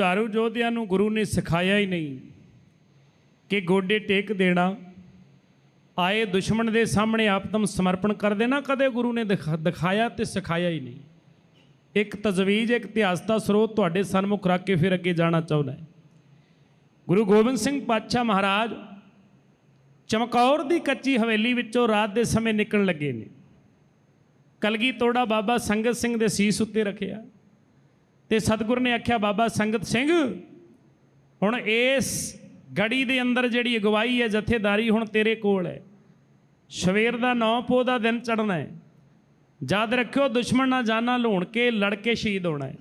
ਕੇ ਜੁਝਾਰੂ ਯੋਧਿਆਂ ਨੂੰ ਗੁਰੂ ਨੇ ਸਿਖਾਇਆ ਹੀ ਨਹੀਂ ਕਿ ਗੋਡੇ ਟੇਕ ਦੇਣਾ, ਆਏ ਦੁਸ਼ਮਣ ਦੇ ਸਾਹਮਣੇ ਆਪਦਮ ਸਮਰਪਣ ਕਰ ਦੇਣਾ, ਕਦੇ ਗੁਰੂ ਨੇ ਦਿਖਾ- ਦਿਖਾਇਆ ਤੇ ਸਿਖਾਇਆ ਹੀ ਨਹੀਂ। ਇੱਕ ਤਜਵੀਜ਼, ਇੱਕ ਇਤਿਹਾਸ ਦਾ ਸਰੋਤ ਤੁਹਾਡੇ ਸਨਮੁਖ ਰੱਖ ਕੇ ਫਿਰ ਅੱਗੇ ਜਾਣਾ ਚਾਹੁੰਦਾ ਹੈ। ਗੁਰੂ ਗੋਬਿੰਦ ਸਿੰਘ ਪਾਤਸ਼ਾਹ ਮਹਾਰਾਜ ਚਮਕੌਰ ਦੀ ਕੱਚੀ ਹਵੇਲੀ ਵਿੱਚੋਂ ਰਾਤ ਦੇ ਸਮੇਂ ਨਿਕਲਣ ਲੱਗੇ ਨੇ। ਕਲਗੀ ਤੋੜਾ ਬਾਬਾ ਸੰਗਤ ਸਿੰਘ ਦੇ ਸੀਸ ਉੱਤੇ ਰੱਖਿਆ। ਤੇ ਸਤਿਗੁਰ ਨੇ ਆਖਿਆ, ਬਾਬਾ ਸੰਗਤ ਸਿੰਘ, ਹੁਣ ਇਸ ਗੜੀ ਦੇ ਅੰਦਰ ਜਿਹੜੀ ਅਗਵਾਈ ਹੈ, ਜਥੇਦਾਰੀ ਹੁਣ ਤੇਰੇ ਕੋਲ ਹੈ। ਸਵੇਰ ਦਾ ਨੌ ਪੋ ਦਾ ਦਿਨ ਚੜ੍ਹਨਾ ਹੈ। ਯਾਦ ਰੱਖਿਓ, ਦੁਸ਼ਮਣ ਨਾਲ ਜਾਨਾਂ ਲੋਣ ਕੇ ਲੜ ਕੇ ਸ਼ਹੀਦ ਹੋਣਾ ਹੈ।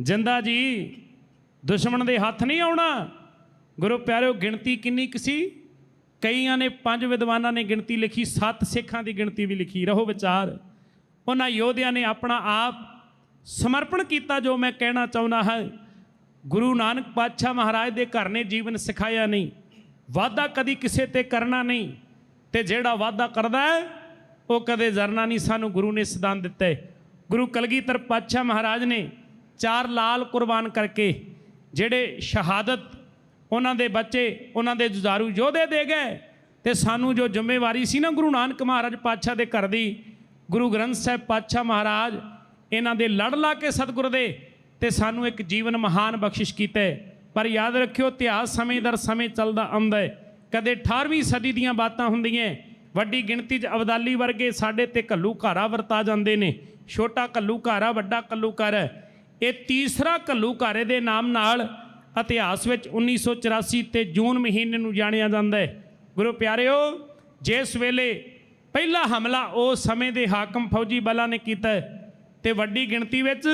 ਜਿੰਦਾ ਜੀ, ਦੁਸ਼ਮਣ ਦੇ ਹੱਥ ਨਹੀਂ ਆਉਣਾ। ਗੁਰੂ ਪਿਆਰਿਓ, ਗਿਣਤੀ ਕਿੰਨੀ ਕੁ ਸੀ? ਕਈਆਂ ਨੇ ਪੰਜ ਵਿਦਵਾਨਾਂ ਨੇ ਗਿਣਤੀ ਲਿਖੀ, ਸੱਤ ਸਿੱਖਾਂ ਦੀ ਗਿਣਤੀ ਵੀ ਲਿਖੀ। ਰਹੋ ਵਿਚਾਰ। ਉਹਨਾਂ ਯੋਧਿਆਂ ਨੇ ਆਪਣਾ ਆਪ ਸਮਰਪਣ ਕੀਤਾ ਜੋ ਮੈਂ ਕਹਿਣਾ ਚਾਹੁੰਦਾ ਹਾਂ। ਗੁਰੂ ਨਾਨਕ ਪਾਤਸ਼ਾਹ ਮਹਾਰਾਜ ਦੇ ਘਰ ਨੇ ਜੀਵਨ ਸਿਖਾਇਆ ਨਹੀਂ। ਵਾਅਦਾ ਕਦੀ ਕਿਸੇ ਤੇ ਕਰਨਾ ਨਹੀਂ। ਤੇ ਜਿਹੜਾ ਵਾਅਦਾ ਕਰਦਾ ਹੈ, ਉਹ ਕਦੇ ਜ਼ਰਨਾ ਨਹੀਂ। ਸਾਨੂੰ ਗੁਰੂ ਨੇ ਸਿਧਾਂਤ ਦਿੱਤਾ। ਹੈ ਗੁਰੂ ਕਲਗੀਧਰ ਪਾਤਸ਼ਾਹ ਮਹਾਰਾਜ ਨੇ ਚਾਰ ਲਾਲ ਕੁਰਬਾਨ ਕਰਕੇ ਜਿਹੜੇ ਸ਼ਹਾਦਤ ਉਹਨਾਂ ਦੇ ਬੱਚੇ, ਉਹਨਾਂ ਦੇ ਜੁਝਾਰੂ ਯੋਧੇ ਦੇ ਗਏ। ਤੇ ਸਾਨੂੰ ਜੋ ਜ਼ਿੰਮੇਵਾਰੀ ਸੀ ਨਾ ਗੁਰੂ ਨਾਨਕ ਮਹਾਰਾਜ ਪਾਤਸ਼ਾਹ ਦੇ ਘਰ ਦੀ, ਗੁਰੂ ਗ੍ਰੰਥ ਸਾਹਿਬ ਪਾਤਸ਼ਾਹ ਮਹਾਰਾਜ ਇਹਨਾਂ ਦੇ ਲੜ ਲਾ ਕੇ ਸਤਿਗੁਰ ਦੇ ਤੇ ਸਾਨੂੰ ਇੱਕ ਜੀਵਨ ਮਹਾਨ ਬਖਸ਼ਿਸ਼ ਕੀਤਾ। ਹੈ। ਪਰ ਯਾਦ ਰੱਖਿਓ, ਇਤਿਹਾਸ ਸਮੇਂ ਦਰ ਸਮੇਂ ਚੱਲਦਾ ਆਉਂਦਾ ਹੈ। ਕਦੇ 18ਵੀਂ ਸਦੀ ਦੀਆਂ ਬਾਤਾਂ ਹੁੰਦੀਆਂ ਵੱਡੀ ਗਿਣਤੀ 'ਚ ਅਬਦਾਲੀ ਵਰਗੇ ਸਾਡੇ ਤੇ ਘੱਲੂ ਘਾਰਾ ਵਰਤਾ ਜਾਂਦੇ ਨੇ। ਛੋਟਾ ਘੱਲੂ ਘਾਰਾ, ਵੱਡਾ ਘੱਲੂ ਘਾਰਾ ਇਹ ਤੀਸਰਾ ਘੱਲੂ ਘਾਰੇ ਦੇ ਨਾਮ ਨਾਲ ਇਤਿਹਾਸ ਵਿੱਚ 1984 ਤੇ ਜੂਨ ਮਹੀਨੇ ਨੂੰ ਜਾਣਿਆ ਜਾਂਦਾ ਹੈ। ਗੁਰੂ ਪਿਆਰਿਓ, ਜਿਸ ਵੇਲੇ ਪਹਿਲਾ ਹਮਲਾ ਉਹ ਸਮੇਂ ਦੇ ਹਾਕਮ ਫੌਜੀ ਬਲਾਂ ਨੇ ਕੀਤਾ ਤੇ ਵੱਡੀ ਗਿਣਤੀ ਵਿੱਚ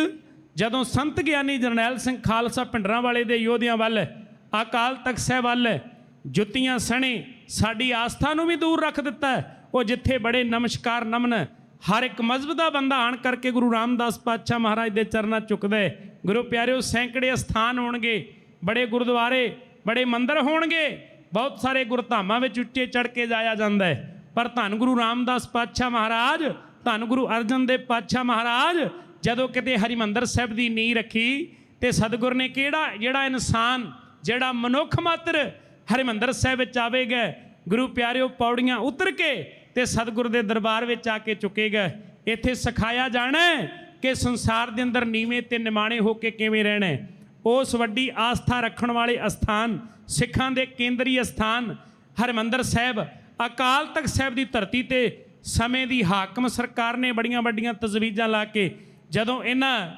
ਜਦੋਂ ਸੰਤ ਗਿਆਨੀ ਜਰਨੈਲ ਸਿੰਘ ਖਾਲਸਾ ਪਿੰਡਰਾਂ ਵਾਲੇ ਦੇ ਯੋਧਿਆਂ ਵੱਲ, ਅਕਾਲ ਤਖਤ ਸਾਹਿਬ ਵੱਲ ਜੁੱਤੀਆਂ ਸਣੇ, ਸਾਡੀ ਆਸਥਾ ਨੂੰ ਵੀ ਦੂਰ ਰੱਖ ਦਿੱਤਾ ਉਹ ਜਿੱਥੇ ਬੜੇ ਨਮਸਕਾਰ ਨਮਨ, ਹਰ ਇੱਕ ਮਜ਼ਹਬ ਦਾ ਬੰਦਾ ਆਣ ਕਰਕੇ ਗੁਰੂ ਰਾਮਦਾਸ ਪਾਤਸ਼ਾਹ ਮਹਾਰਾਜ ਦੇ ਚਰਨਾਂ ਝੁਕਦਾ ਹੈ। ਗੁਰੂ ਪਿਆਰਿਓ, ਸੈਂਕੜੇ ਸਥਾਨ ਹੋਣਗੇ, ਬੜੇ ਗੁਰਦੁਆਰੇ, ਬੜੇ ਮੰਦਰ ਹੋਣਗੇ, ਬਹੁਤ ਸਾਰੇ ਗੁਰਧਾਮਾਂ ਵਿੱਚ ਉੱਚੇ ਚੜ ਕੇ ਜਾਇਆ ਜਾਂਦਾ ਹੈ। ਪਰ ਧੰਨ ਗੁਰੂ ਰਾਮਦਾਸ ਪਾਤਸ਼ਾਹ ਮਹਾਰਾਜ ਧੰਨ ਗੁਰੂ ਅਰਜਨ ਦੇਵ ਪਾਤਸ਼ਾਹ ਮਹਾਰਾਜ, ਜਦੋਂ ਕਿਤੇ ਹਰਿਮੰਦਰ ਸਾਹਿਬ ਦੀ ਨੀਂਹ ਰੱਖੀ ਤੇ ਸਤਿਗੁਰ ਨੇ ਕਿਹੜਾ, ਜਿਹੜਾ ਇਨਸਾਨ, ਜਿਹੜਾ ਮਨੁੱਖ ਮਾਤਰ ਹਰਿਮੰਦਰ ਸਾਹਿਬ ਵਿੱਚ ਆਵੇਗਾ, ਗੁਰੂ ਪਿਆਰਿਓ ਪੌੜੀਆਂ ਉਤਰ ਕੇ ਤੇ ਸਤਿਗੁਰ ਦੇ ਦਰਬਾਰ ਵਿੱਚ ਆ ਕੇ ਚੁੱਕੇਗਾ। ਇੱਥੇ ਸਿਖਾਇਆ ਜਾਣਾ ਕਿ ਸੰਸਾਰ ਦੇ ਅੰਦਰ ਨੀਵੇਂ ਤੇ ਨਿਮਾਣੇ ਹੋ ਕੇ ਕਿਵੇਂ ਰਹਿਣਾ ਉਸ ਵੱਡੀ ਆਸਥਾ ਰੱਖਣ ਵਾਲੇ ਅਸਥਾਨ, ਸਿੱਖਾਂ ਦੇ ਕੇਂਦਰੀ ਅਸਥਾਨ, ਹਰਿਮੰਦਰ ਸਾਹਿਬ, ਅਕਾਲ ਤਖਤ ਸਾਹਿਬ ਦੀ ਧਰਤੀ ਤੇ ਸਮੇਂ ਦੀ ਹਾਕਮ ਸਰਕਾਰ ਨੇ ਬੜੀਆਂ ਵੱਡੀਆਂ ਤਜਵੀਜ਼ਾਂ ਲਾ ਕੇ ਜਦੋਂ ਇਹਨਾਂ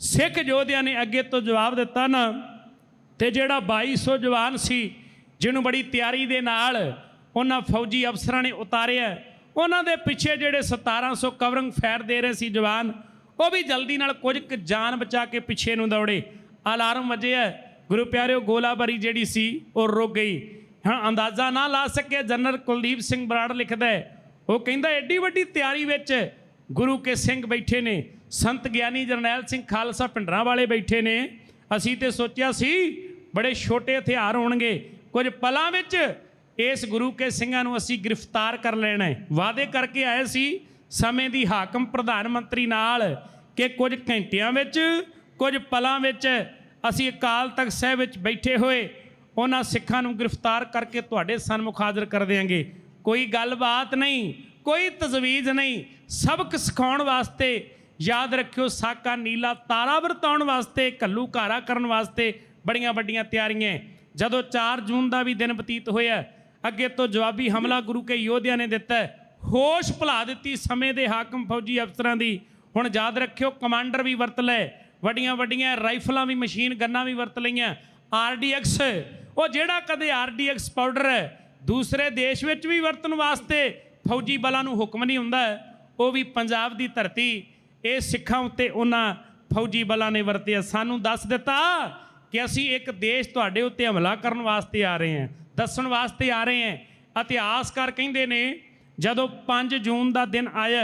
ਸਿੱਖ ਯੋਧਿਆਂ ਨੇ ਅੱਗੇ ਤੋਂ ਜਵਾਬ ਦਿੱਤਾ ਨਾ, ਤੇ ਜਿਹੜਾ 2200 ਜਵਾਨ ਸੀ, ਜਿਹਨੂੰ ਬੜੀ ਤਿਆਰੀ ਦੇ ਨਾਲ ਉਹਨਾਂ ਫੌਜੀ ਅਫਸਰਾਂ ਨੇ ਉਤਾਰਿਆ, ਉਹਨਾਂ ਦੇ ਪਿੱਛੇ ਜਿਹੜੇ 1700 ਕਵਰਿੰਗ ਫਾਇਰ ਦੇ ਰਹੇ ਸੀ ਜਵਾਨ, ਉਹ ਵੀ ਜਲਦੀ ਨਾਲ ਕੁਝ ਕੁ ਜਾਨ ਬਚਾ ਕੇ ਪਿੱਛੇ ਨੂੰ ਦੌੜੇ। ਅਲਾਰਮ ਵਜਿਆ, ਗੁਰੂ ਪਿਆਰਿਓ ਗੋਲਾਬਾਰੀ ਜਿਹੜੀ ਸੀ, ਉਹ ਰੁਕ ਗਈ। ਹਾਂ ਅੰਦਾਜ਼ਾ ਨਾ ਲਾ ਸਕਿਆ, ਜਨਰਲ ਕੁਲਦੀਪ ਸਿੰਘ ਬਰਾੜ ਲਿਖਦਾ ਹੈ ਉਹ ਕਹਿੰਦਾ ਐਡੀ ਵੱਡੀ ਤਿਆਰੀ ਵਿੱਚ ਗੁਰੂ ਕੇ ਸਿੰਘ ਬੈਠੇ ਨੇ, ਸੰਤ ਗਿਆਨੀ ਜਰਨੈਲ ਸਿੰਘ ਖਾਲਸਾ ਪਿੰਡਰਾਂ ਵਾਲੇ ਬੈਠੇ ਨੇ। ਅਸੀਂ ਤੇ ਸੋਚਿਆ ਸੀ ਬੜੇ ਛੋਟੇ ਹਥਿਆਰ ਹੋਣਗੇ, ਕੁਝ ਪਲਾਂ ਵਿੱਚ ਇਸ ਗੁਰੂ ਕੇ ਸਿੰਘਾਂ ਨੂੰ ਅਸੀਂ ਗ੍ਰਿਫਤਾਰ ਕਰ ਲੈਣਾ ਹੈ। ਵਾਅਦੇ ਕਰਕੇ ਆਏ ਸੀ ਸਮੇਂ ਦੀ ਹਾਕਮ ਪ੍ਰਧਾਨ ਮੰਤਰੀ ਨਾਲ ਕਿ ਕੁਝ ਘੰਟਿਆਂ ਵਿੱਚ, ਕੁਝ ਪਲਾਂ ਵਿੱਚ ਅਸੀਂ ਅਕਾਲ ਤਖਤ ਸਾਹਿਬ ਵਿੱਚ ਬੈਠੇ ਹੋਏ, ਉਹਨਾਂ ਸਿੱਖਾਂ ਨੂੰ ਗ੍ਰਿਫਤਾਰ ਕਰਕੇ ਤੁਹਾਡੇ ਸਨਮੁਖ ਹਾਜ਼ਰ ਕਰ ਦੇਵਾਂਗੇ ਕੋਈ ਗੱਲਬਾਤ ਨਹੀਂ, ਕੋਈ ਤਜਵੀਜ਼ ਨਹੀਂ। ਸਬਕ ਸਿਖਾਉਣ ਵਾਸਤੇ ਯਾਦ ਰੱਖਿਓ, ਸਾਕਾ ਨੀਲਾ ਤਾਰਾ ਵਰਤਾਉਣ ਵਾਸਤੇ ਕੱਲੂ ਘਾਰਾ ਕਰਨ ਵਾਸਤੇ ਬੜੀਆਂ ਵੱਡੀਆਂ ਤਿਆਰੀਆਂ ਜਦੋਂ 4 ਜੂਨ ਦਾ ਵੀ ਦਿਨ ਬਤੀਤ ਹੋਇਆ, ਅੱਗੇ ਤੋਂ ਜਵਾਬੀ ਹਮਲਾ ਗੁਰੂ ਕੇ ਯੋਧਿਆਂ ਨੇ ਦਿੱਤਾ ਹੋਸ਼ ਭੁਲਾ ਦਿੱਤੀ ਸਮੇਂ ਦੇ ਹਾਕਮ ਫੌਜੀ ਅਫਸਰਾਂ ਦੀ। ਹੁਣ ਯਾਦ ਰੱਖਿਓ, ਕਮਾਂਡਰ ਵੀ ਵਰਤ ਲਏ, ਵੱਡੀਆਂ ਵੱਡੀਆਂ ਰਾਈਫਲਾਂ ਵੀ, ਮਸ਼ੀਨ ਗੰਨਾਂ ਵੀ ਵਰਤ ਲਈਆਂ। ਆਰਡੀਐਕਸ ਉਹ ਜਿਹੜਾ ਕਦੇ ਆਰਡੀਐਕਸ ਪਾਊਡਰ ਹੈ ਦੂਸਰੇ ਦੇਸ਼ ਵਿੱਚ ਵੀ ਵਰਤਣ ਵਾਸਤੇ ਫੌਜੀ ਬਲਾਂ ਨੂੰ ਹੁਕਮ ਨਹੀਂ ਹੁੰਦਾ। ਉਹ ਵੀ ਪੰਜਾਬ ਦੀ ਧਰਤੀ, ਇਹ ਸਿੱਖਾਂ ਉੱਤੇ ਉਹਨਾਂ ਫੌਜੀ ਬਲਾਂ ਨੇ ਵਰਤਿਆ। ਸਾਨੂੰ ਦੱਸ ਦਿੱਤਾ ਕਿ ਅਸੀਂ ਇੱਕ ਦੇਸ਼ ਤੁਹਾਡੇ ਉੱਤੇ ਹਮਲਾ ਕਰਨ ਵਾਸਤੇ ਆ ਰਹੇ ਹਾਂ, ਦੱਸਣ ਵਾਸਤੇ ਆ ਰਹੇ ਹਾਂ। ਇਤਿਹਾਸਕਾਰ ਕਹਿੰਦੇ ਨੇ, ਜਦੋਂ 5 ਜੂਨ ਦਾ ਦਿਨ ਆਇਆ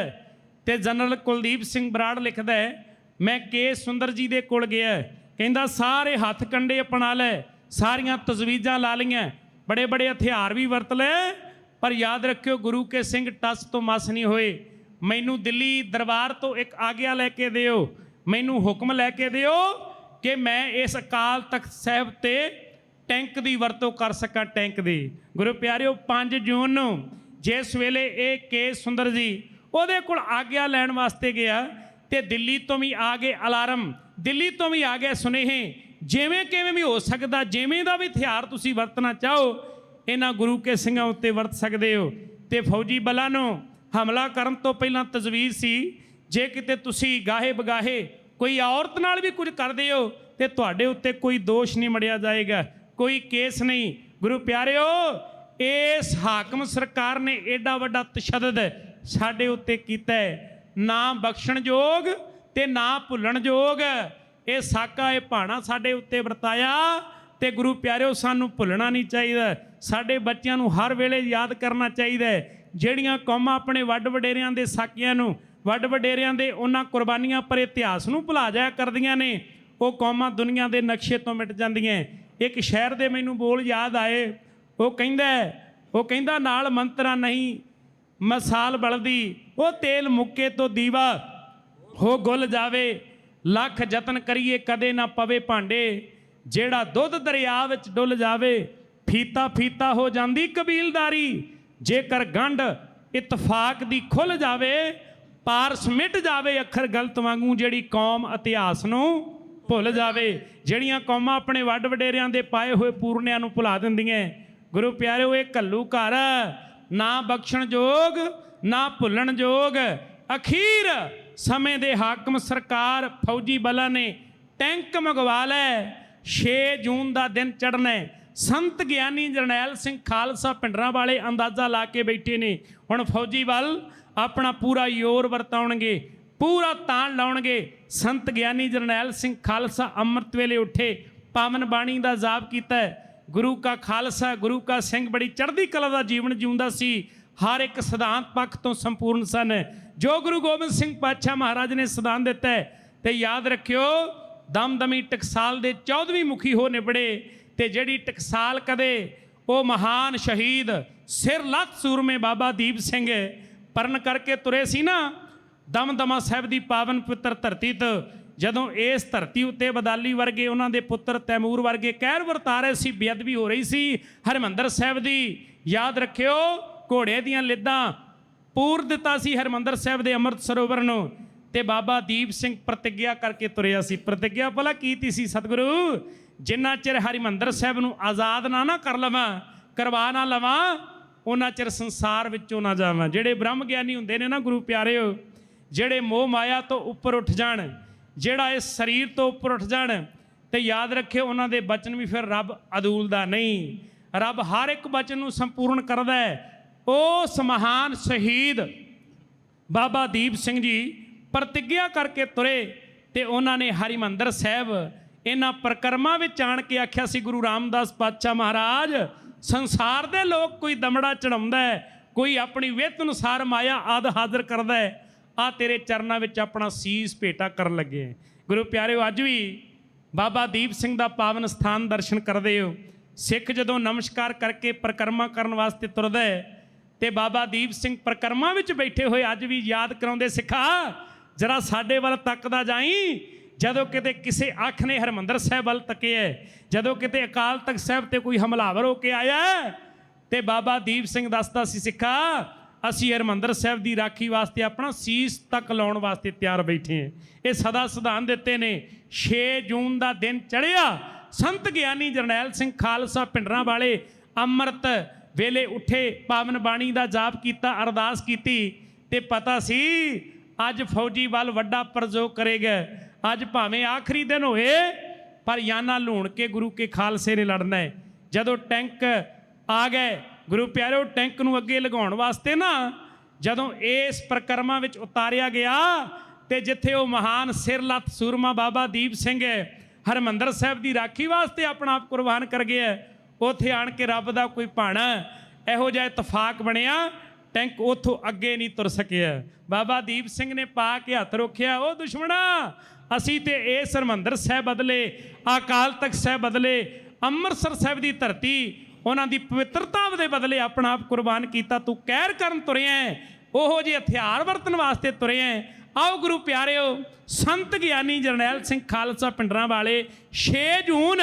ਤੇ ਜਨਰਲ ਕੁਲਦੀਪ ਸਿੰਘ ਬਰਾੜ ਲਿਖਦਾ ਹੈ, ਮੈਂ ਕੇ. ਸੁੰਦਰ ਜੀ ਦੇ ਕੋਲ ਗਿਆ। ਕਹਿੰਦਾ, ਸਾਰੇ ਹੱਥ ਕੰਡੇ ਅਪਣਾ ਲੈ, ਸਾਰੀਆਂ ਤਜਵੀਜ਼ਾਂ ਲਾ ਲਈਆਂ। ਬੜੇ ਬੜੇ ਹਥਿਆਰ ਵੀ ਵਰਤ ਲਏ, ਪਰ ਯਾਦ ਰੱਖਿਓ ਗੁਰੂ ਕੇ ਸਿੰਘ ਟਸ ਤੋਂ ਮਸ ਨਹੀਂ ਹੋਏ। ਮੈਨੂੰ ਦਿੱਲੀ ਦਰਬਾਰ ਤੋਂ ਇੱਕ ਆਗਿਆ ਲੈ ਕੇ ਦਿਓ। ਮੈਨੂੰ ਹੁਕਮ ਲੈ ਕੇ ਦਿਓ ਕਿ ਮੈਂ ਇਸ ਅਕਾਲ ਤਖਤ ਸਾਹਿਬ ਤੇ ਟੈਂਕ ਦੀ ਵਰਤੋਂ ਕਰ ਸਕਾਂ ਟੈਂਕ ਦੀ। ਗੁਰੂ ਪਿਆਰਿਓ 5 ਜੂਨ ਨੂੰ ਜਿਸ ਵੇਲੇ ਇਹ ਕੇ ਸੁੰਦਰ ਜੀ ਉਹਦੇ ਕੋਲ ਆਗਿਆ ਲੈਣ ਵਾਸਤੇ ਗਿਆ, ਤੇ ਦਿੱਲੀ ਤੋਂ ਵੀ ਆ ਗਏ ਅਲਾਰਮ। ਦਿੱਲੀ ਤੋਂ ਵੀ ਆ ਗਏ ਸੁਨੇਹੇ। ਜਿਵੇਂ ਕਿਵੇਂ ਵੀ ਹੋ ਸਕਦਾ, ਜਿਵੇਂ ਦਾ ਵੀ ਹਥਿਆਰ ਤੁਸੀਂ ਵਰਤਣਾ ਚਾਹੋ, ਇਹਨਾਂ ਗੁਰੂ ਕੇ ਸਿੰਘਾਂ ਉੱਤੇ ਵਰਤ ਸਕਦੇ ਹੋ। ਤੇ ਫੌਜੀ ਬਲਾਂ ਨੂੰ ਹਮਲਾ ਕਰਨ ਤੋਂ ਪਹਿਲਾਂ ਤਜਵੀਜ਼ ਸੀ, ਜੇ ਕਿਤੇ ਤੁਸੀਂ ਗਾਹੇ ਬਗਾਹੇ ਕੋਈ ਔਰਤ ਨਾਲ ਵੀ ਕੁਝ ਕਰਦੇ ਹੋ, ਤੇ ਤੁਹਾਡੇ ਉੱਤੇ ਕੋਈ ਦੋਸ਼ ਨਹੀਂ ਮੜਿਆ ਜਾਏਗਾ, ਕੋਈ ਕੇਸ ਨਹੀਂ। ਗੁਰੂ ਪਿਆਰਿਓ, ਇਸ ਹਾਕਮ ਸਰਕਾਰ ਨੇ ਐਡਾ ਵੱਡਾ ਤਸ਼ੱਦਦ ਸਾਡੇ ਉੱਤੇ ਕੀਤਾ ਹੈ। ਨਾ ਬਖਸ਼ਣਯੋਗ ਤੇ ਨਾ ਭੁੱਲਣਯੋਗ ਇਹ ਸਾਕਾ, ਇਹ ਭਾਣਾ ਸਾਡੇ ਉੱਤੇ ਵਰਤਾਇਆ ਤੇ ਗੁਰੂ ਪਿਆਰਿਓ, ਸਾਨੂੰ ਭੁੱਲਣਾ ਨਹੀਂ ਚਾਹੀਦਾ। ਸਾਡੇ ਬੱਚਿਆਂ ਨੂੰ ਹਰ ਵੇਲੇ ਯਾਦ ਕਰਨਾ ਚਾਹੀਦਾ ਜਿਹੜੀਆਂ ਕੌਮਾਂ ਆਪਣੇ ਵੱਡ ਵਡੇਰਿਆਂ ਦੇ ਸਾਕਿਆਂ ਨੂੰ, ਵੱਡ ਵਡੇਰਿਆਂ ਦੇ ਉਹਨਾਂ ਕੁਰਬਾਨੀਆਂ ਪਰ ਇਤਿਹਾਸ ਨੂੰ ਭੁਲਾ ਜਾਇਆ ਕਰਦੀਆਂ ਨੇ, ਉਹ ਕੌਮਾਂ ਦੁਨੀਆ ਦੇ ਨਕਸ਼ੇ ਤੋਂ ਮਿਟ ਜਾਂਦੀਆਂ ਇੱਕ ਸ਼ਹਿਰ ਦੇ ਮੈਨੂੰ ਬੋਲ ਯਾਦ ਆਏ। ਉਹ ਕਹਿੰਦਾ ਉਹ ਕਹਿੰਦਾ, ਨਾਲ ਮੰਤਰਾ ਨਹੀਂ, ਮਸਾਲ ਬਲਦੀ, ਉਹ ਤੇਲ ਮੁੱਕੇ ਤੋਂ ਦੀਵਾ ਹੋ ਗੁੱਲ ਜਾਵੇ। ਲੱਖ ਯਤਨ ਕਰੀਏ, ਕਦੇ ਨਾ ਪਵੇ ਭਾਂਡੇ। ਜਿਹੜਾ ਦੁੱਧ ਦਰਿਆ ਵਿੱਚ ਡੁੱਲ ਜਾਵੇ, ਫੀਤਾ ਫੀਤਾ ਹੋ ਜਾਂਦੀ ਕਬੀਲਦਾਰੀ। ਜੇਕਰ ਗੰਢ ਇਤਫਾਕ ਦੀ ਖੁੱਲ ਜਾਵੇ ਪਾਰ ਸਮਿਟ ਜਾਵੇ ਅੱਖਰ ਗਲਤ ਵਾਂਗੂ, ਜਿਹੜੀ ਕੌਮ ਇਤਿਹਾਸ ਨੂੰ ਭੁੱਲ ਜਾਵੇ। ਜਿਹੜੀਆਂ ਕੌਮਾਂ ਆਪਣੇ ਵੱਡ ਵਡੇਰਿਆਂ ਦੇ ਪਾਏ ਹੋਏ ਪੂਰਨਿਆਂ ਨੂੰ ਭੁਲਾ ਦਿੰਦੀਆਂ ਗੁਰੂ ਪਿਆਰਿਓ, ਇਹ ਕੱਲੂ ਘਰ ਨਾ ਬਖਸ਼ਣ ਜੋਗ ਨਾ ਭੁੱਲਣ ਜੋਗ ਅਖੀਰ ਸਮੇਂ ਦੇ ਹਾਕਮ ਸਰਕਾਰ ਫੌਜੀ ਬਲਾਂ ਨੇ ਟੈਂਕ ਮੰਗਵਾ ਲੈ। 6 ਜੂਨ ਦਾ ਦਿਨ ਚੜ੍ਹਨਾ ਸੰਤ ਗਿਆਨੀ ਜਰਨੈਲ ਸਿੰਘ ਖਾਲਸਾ ਪਿੰਡਰਾਂ ਵਾਲੇ ਅੰਦਾਜ਼ਾ ਲਾ ਕੇ ਬੈਠੇ ਨੇ। ਹੁਣ ਫੌਜੀ ਵੱਲ ਆਪਣਾ ਪੂਰਾ ਯੋਰ ਵਰਤਾਉਣਗੇ। ਪੂਰਾ ਤਾਣ ਲਾਉਣਗੇ। ਸੰਤ ਗਿਆਨੀ ਜਰਨੈਲ ਸਿੰਘ ਖਾਲਸਾ ਅੰਮ੍ਰਿਤ ਵੇਲੇ ਉੱਠੇ। ਪਾਵਨ ਬਾਣੀ ਦਾ ਜਾਪ ਕੀਤਾ ਗੁਰੂ ਕਾ ਖਾਲਸਾ, ਗੁਰੂ ਕਾ ਸਿੰਘ ਬੜੀ ਚੜ੍ਹਦੀ ਕਲਾ ਦਾ ਜੀਵਨ ਜਿਉਂਦਾ ਸੀ। ਹਰ ਇੱਕ ਸਿਧਾਂਤ ਪੱਖ ਤੋਂ ਸੰਪੂਰਨ ਸਨ। ਜੋ ਗੁਰੂ ਗੋਬਿੰਦ ਸਿੰਘ ਪਾਤਸ਼ਾਹ ਮਹਾਰਾਜ ਨੇ ਸਦਾਨ ਦਿੱਤਾ ਹੈ, ਤੇ ਯਾਦ ਰੱਖਿਓ, ਦਮਦਮੀ ਟਕਸਾਲ ਦੇ 14ਵੀਂ ਮੁਖੀ ਹੋ ਨਿਬੜੇ, ਤੇ ਜਿਹੜੀ ਟਕਸਾਲ ਕਦੇ, ਉਹ ਮਹਾਨ ਸ਼ਹੀਦ ਸਿਰ ਲੱਤ ਸੂਰਮੇ ਬਾਬਾ ਦੀਪ ਸਿੰਘ ਪਰਨ ਕਰਕੇ ਤੁਰੇ ਸੀ ਨਾ, ਦਮਦਮਾ ਸਾਹਿਬ ਦੀ ਪਾਵਨ ਪੁੱਤਰ ਧਰਤੀ ਤੋਂ, ਜਦੋਂ ਇਸ ਧਰਤੀ ਉੱਤੇ ਬਦਾਲੀ ਵਰਗੇ ਉਹਨਾਂ ਦੇ ਪੁੱਤਰ ਤੈਮੂਰ ਵਰਗੇ ਕਹਿਰ ਵਰਤਾਰੇ ਸੀ, ਬੇਅਦਬੀ ਹੋ ਰਹੀ ਸੀ, ਹਰਮੰਦਰ ਸਾਹਿਬ ਦੀ, ਯਾਦ ਰੱਖਿਓ, ਘੋੜੇ ਦੀਆਂ ਲਿੱਦਾਂ ਪੂਰ ਦਿੱਤਾ ਸੀ ਹਰਮੰਦਰ ਸਾਹਿਬ ਦੇ ਅੰਮ੍ਰਿਤ ਸਰੋਵਰ ਨੂੰ ਤੇ ਬਾਬਾ ਦੀਪ ਸਿੰਘ ਪ੍ਰਤਿਗਿਆ ਕਰਕੇ ਤੁਰਿਆ ਸੀ। ਪ੍ਰਤਿਗਿਆ ਭਲਾ ਕੀਤੀ ਸੀ ਸਤਿਗੁਰੂ? ਜਿੰਨਾ ਚਿਰ ਹਰਿਮੰਦਰ ਸਾਹਿਬ ਨੂੰ ਆਜ਼ਾਦ ਨਾ ਨਾ ਕਰ ਲਵਾਂ, ਕਰਵਾ ਨਾ ਲਵਾਂ ਉਹਨਾਂ ਚਿਰ ਸੰਸਾਰ ਵਿੱਚੋਂ ਨਾ ਜਾਵਾਂ। ਜਿਹੜੇ ਬ੍ਰਹਮ ਗਿਆਨੀ ਹੁੰਦੇ ਨੇ ਨਾ ਗੁਰੂ ਪਿਆਰਿਓ, ਜਿਹੜੇ ਮੋਹ ਮਾਇਆ ਤੋਂ ਉੱਪਰ ਉੱਠ ਜਾਣ, ਜਿਹੜਾ ਇਸ ਸਰੀਰ ਤੋਂ ਉੱਪਰ ਉੱਠ ਜਾਣ, ਤੇ ਯਾਦ ਰੱਖਿਓ ਉਹਨਾਂ ਦੇ ਬਚਨ ਵੀ ਫਿਰ ਰੱਬ ਅਦੂਲਦਾ ਨਹੀਂ। ਰੱਬ ਹਰ ਇੱਕ ਬਚਨ ਨੂੰ ਸੰਪੂਰਨ ਕਰਦਾ ਹੈ। ਉਸ ਮਹਾਨ ਸ਼ਹੀਦ ਬਾਬਾ ਦੀਪ ਸਿੰਘ ਜੀ ਪ੍ਰਤੀਗਿਆ ਕਰਕੇ ਤੁਰੇ ਤੇ ਉਹਨਾਂ ਨੇ ਹਰਿਮੰਦਰ ਸਾਹਿਬ ਇਹਨਾਂ ਪ੍ਰਕਰਮਾਂ ਵਿੱਚ ਆਣ ਕੇ ਆਖਿਆ ਸੀ, ਗੁਰੂ ਰਾਮਦਾਸ ਪਾਤਸ਼ਾਹ ਮਹਾਰਾਜ, ਸੰਸਾਰ ਦੇ ਲੋਕ ਕੋਈ ਦਮੜਾ ਚੜਾਉਂਦਾ ਹੈ, ਕੋਈ ਆਪਣੀ ਵਿੱਤ ਅਨੁਸਾਰ ਮਾਇਆ ਆਦ ਹਾਜ਼ਰ ਕਰਦਾ ਹੈ, ਆ ਤੇਰੇ ਚਰਨਾਂ ਵਿੱਚ ਆਪਣਾ ਸੀਸ ਭੇਟਾ ਕਰਨ ਲੱਗੇ ਗੁਰੂ ਪਿਆਰਿਓ, ਅੱਜ ਵੀ ਬਾਬਾ ਦੀਪ ਸਿੰਘ ਦਾ ਪਾਵਨ ਸਥਾਨ ਦਰਸ਼ਨ ਕਰਦੇ ਹੋ। ਸਿੱਖ ਜਦੋਂ ਨਮਸਕਾਰ ਕਰਕੇ ਪ੍ਰਕਰਮਾ ਕਰਨ ਵਾਸਤੇ ਤੁਰਦਾ ਹੈ ਤੇ ਬਾਬਾ ਦੀਪ ਸਿੰਘ ਪ੍ਰਕਰਮਾਂ ਵਿੱਚ ਬੈਠੇ ਹੋਏ ਅੱਜ ਵੀ ਯਾਦ ਕਰਾਉਂਦੇ ਸਿੱਖਾ, ਜਰਾ ਸਾਡੇ ਵੱਲ ਤੱਕਦਾ ਜਾਈ। ਜਦੋਂ ਕਿਤੇ ਕਿਸੇ ਅੱਖ ਨੇ ਹਰਮੰਦਰ ਸਾਹਿਬ ਵੱਲ ਤੱਕਿਆ ਜਦੋਂ ਕਿਤੇ ਅਕਾਲ ਤਖਤ ਸਾਹਿਬ ਤੇ ਕੋਈ ਹਮਲਾਵਰ ਹੋ ਕੇ ਆਇਆ ਤੇ ਬਾਬਾ ਦੀਪ ਸਿੰਘ ਦੱਸਦਾ ਸੀ, ਸਿੱਖਾ, ਅਸੀਂ ਹਰਮੰਦਰ ਸਾਹਿਬ ਦੀ ਰਾਖੀ ਵਾਸਤੇ ਆਪਣਾ ਸੀਸ ਤੱਕ ਲਾਉਣ ਵਾਸਤੇ ਤਿਆਰ ਬੈਠੇ ਹਾਂ ਇਹ ਸਦਾ ਸਿਧਾਂਤ ਦਿੱਤੇ ਨੇ 6 ਜੂਨ ਦਾ ਦਿਨ ਚੜਿਆ ਸੰਤ ਗਿਆਨੀ ਜਰਨੈਲ ਸਿੰਘ ਖਾਲਸਾ ਪਿੰਡਰਾਂ ਵਾਲੇ ਅੰਮ੍ਰਿਤ ਵੇਲੇ ਉੱਠੇ, ਪਾਵਨ ਬਾਣੀ ਦਾ ਜਾਪ ਕੀਤਾ, ਅਰਦਾਸ ਕੀਤੀ ਤੇ ਪਤਾ ਸੀ ਅੱਜ ਫੌਜੀ ਵੱਲ ਵੱਡਾ ਪ੍ਰਯੋਗ ਕਰੇਗਾ। ਅੱਜ ਭਾਵੇਂ ਆਖਰੀ ਦਿਨ ਹੋਏ, ਪਰ ਯਾਨਾ ਲੂਣ ਕੇ ਗੁਰੂ ਕੇ ਖਾਲਸੇ ਨੇ ਲੜਨਾ ਹੈ। ਜਦੋਂ ਟੈਂਕ ਆ ਗਏ, ਗੁਰੂ ਪਿਆਰਿਓ ਟੈਂਕ ਨੂੰ ਅੱਗੇ ਲਗਾਉਣ ਵਾਸਤੇ ਨਾ, ਜਦੋਂ ਇਸ ਪ੍ਰਕਰਮਾਂ ਵਿੱਚ ਉਤਾਰਿਆ ਗਿਆ ਤੇ ਜਿੱਥੇ ਉਹ ਮਹਾਨ ਸਿਰ ਲੱਤ ਸੂਰਮਾ ਬਾਬਾ ਦੀਪ ਸਿੰਘ ਹਰਮੰਦਰ ਸਾਹਿਬ ਦੀ ਰਾਖੀ ਵਾਸਤੇ ਆਪਣਾ ਆਪ ਕੁਰਬਾਨ ਕਰ ਗਿਆ ਉੱਥੇ ਆਣ ਕੇ ਰੱਬ ਦਾ ਕੋਈ ਭਾਣਾ, ਇਹੋ ਜਿਹਾ ਇਤਫਾਕ ਬਣਿਆ, ਟੈਂਕ ਉਥੋਂ ਅੱਗੇ ਨਹੀਂ ਤੁਰ ਸਕਿਆ ਬਾਬਾ ਦੀਪ ਸਿੰਘ ਨੇ ਪਾ ਕੇ ਹੱਥ ਰੋਕਿਆ ਉਹ ਦੁਸ਼ਮਣਾ, ਅਸੀਂ ਤੇ ਇਹ ਹਰਮੰਦਰ ਸਾਹਿਬ ਬਦਲੇ ਅਕਾਲ ਤਖਤ ਸਾਹਿਬ ਬਦਲੇ, ਅੰਮ੍ਰਿਤਸਰ ਸਾਹਿਬ ਦੀ ਧਰਤੀ, ਉਹਨਾਂ ਦੀ ਪਵਿੱਤਰਤਾ ਦੇ ਬਦਲੇ ਆਪਣਾ ਆਪ ਕੁਰਬਾਨ ਕੀਤਾ, ਤੂੰ ਕਹਿਰ ਕਰਨ ਤੁਰਿਆ ਹੈ। ਉਹੋ ਜਿਹੇ ਹਥਿਆਰ ਵਰਤਣ ਵਾਸਤੇ ਤੁਰਿਆ ਹੈ। ਆਓ ਗੁਰੂ ਪਿਆਰਿਓ, ਸੰਤ ਗਿਆਨੀ ਜਰਨੈਲ ਸਿੰਘ ਖਾਲਸਾ ਪਿੰਡਰਾਂ ਵਾਲੇ 6 ਜੂਨ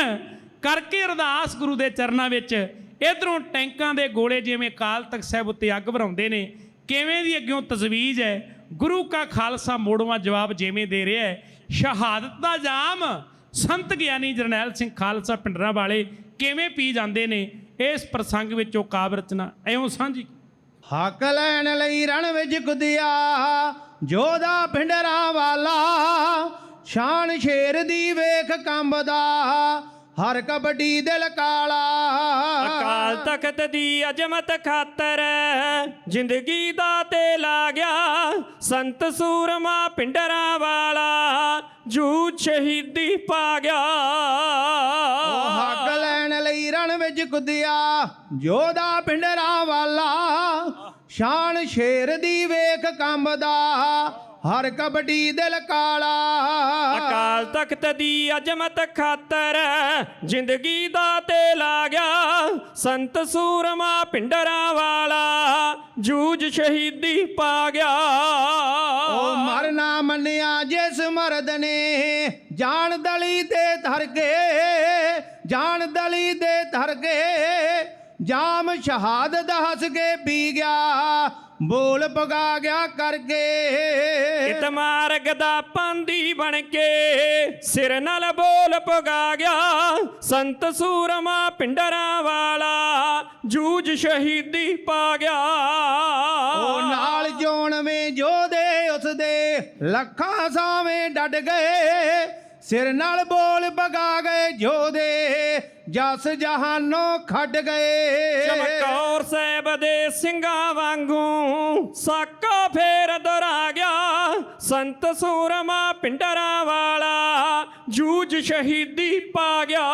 ਕਰਕੇ ਅਰਦਾਸ ਗੁਰੂ ਦੇ ਚਰਨਾਂ ਵਿੱਚ ਇਧਰੋਂ ਟੈਂਕਾਂ ਦੇ ਗੋਲੇ ਜਿਵੇਂ ਕਾਲ ਤਖਤ ਸਾਹਿਬ ਉੱਤੇ ਅੱਗ ਭਰਾਉਂਦੇ ਨੇ, ਕਿਵੇਂ ਦੀ ਅੱਗਿਓਂ ਤਜਵੀਜ਼ ਹੈ, ਗੁਰੂ ਕਾ ਖਾਲਸਾ ਮੋੜਵਾ ਜਵਾਬ ਜਿਵੇਂ ਦੇ ਰਿਹਾ ਹੈ, ਸ਼ਹਾਦਤ ਦਾ ਜਾਮ, ਸੰਤ ਗਿਆਨੀ ਜਰਨੈਲ ਸਿੰਘ ਖਾਲਸਾ ਪਿੰਡਰਾਂ ਵਾਲੇ ਕਿਵੇਂ ਪੀ ਜਾਂਦੇ ਨੇ, ਇਸ ਪ੍ਰਸੰਗ ਵਿੱਚੋਂ ਕਾਵਿ ਰਚਨਾ ਐਉਂ ਸਾਂਝੀ? ਹੱਕ ਲੈਣ ਲਈ ਰਣ ਵਿੱਚ ਕੁੱਦਿਆ ਜੋਦਾ ਭਿੰਡਰਾਂ ਵਾਲਾ ਸ਼ਾਨ ਸ਼ੇਰ ਦੀ ਵੇਖ ਕੰਬਦਾ ਹਰ ਕਬੱਡੀ ਦਿਲ ਕਾਲਾ। ਅਕਾਲ ਤਖਤ ਦੀ ਅਜਮਤ ਖਾਤਰ ਜ਼ਿੰਦਗੀ ਦਾ ਤੇ ਲਾ ਗਿਆ। ਸੰਤ ਸੂਰਮਾ ਪਿੰਡਰਾਂ ਵਾਲਾ ਜੂਝ ਸ਼ਹੀਦੀ ਪਾ ਗਿਆ। ਉਹ ਹੱਕ ਲੈਣ ਲਈ ਰਣ ਵਿੱਚ ਕੁੱਦਿਆ ਜੋਦਾ ਭਿੰਡਰਾਂ ਵਾਲਾ। ਸ਼ਾਨ ਸ਼ੇਰ ਦੀ ਵੇਖ ਕੰਬਦਾ ਹਰ ਕਬੱਡੀ ਦਿਲ ਕਾਲਾ। ਅਕਾਲ ਤਖਤ ਦੀ ਅਜਮਤ ਖਾਤਰ ਜ਼ਿੰਦਗੀ ਦਾ ਤੇ ਲਾ ਗਿਆ। ਸੰਤ ਸੂਰਮਾ ਪਿੰਡਰਾਂ ਵਾਲਾ ਜੂਝ ਸ਼ਹੀਦੀ ਪਾ ਗਿਆ। ਉਹ ਮਰਨਾ ਮੰਨਿਆ ਜਿਸ ਮਰਦ ਨੇ ਜਾਨ ਦਲੀ ਤੇ ਧਰ ਕੇ ਜਾਨ ਦਲੀ ਤੇ ਧਰ ਕੇ ਜਾਮ ਸ਼ਹਾਦਤ ਹੱਸ ਕੇ ਪੀ ਗਿਆ ਬੋਲ ਪਗਾ ਗਿਆ ਕਰਕੇ। ਇਤਮਾਰਗ ਦਾ ਪਾਂਦੀ ਬਣ ਕੇ ਸਿਰ ਨਾਲ ਬੋਲ ਪਗਾ ਗਿਆ ਸੰਤ ਸੂਰਮਾ ਪਿੰਡਰਾਂ ਵਾਲਾ ਜੂਝ ਸ਼ਹੀਦੀ ਪਾ ਗਿਆ। ਉਹ ਨਾਲ ਜੋਣਵੇਂ ਜੋਦੇ ਉਸ ਦੇ ਲੱਖਾਂ ਸਾਵੇਂ ਡੱਡ ਗਏ ਸਿਰ ਨਾਲ ਬੋਲ ਪਗਾ ਗਏ ਜੋਦੇ ਜਸ ਜਹਾਨੋਂ ਖੱਡ ਗਏ। ਚਮਕੌਰ ਸਾਹਿਬ ਦੇ ਸਿੰਘਾਂ ਵਾਂਗੂ ਸਾਕਾ ਫੇਰ ਦੁਹਰਾ ਗਿਆ। ਸੰਤ ਸੂਰਮਾ ਪਿੰਡਰਾਂ ਵਾਲਾ ਜੂਝ ਸ਼ਹੀਦੀ ਪਾ ਗਿਆ।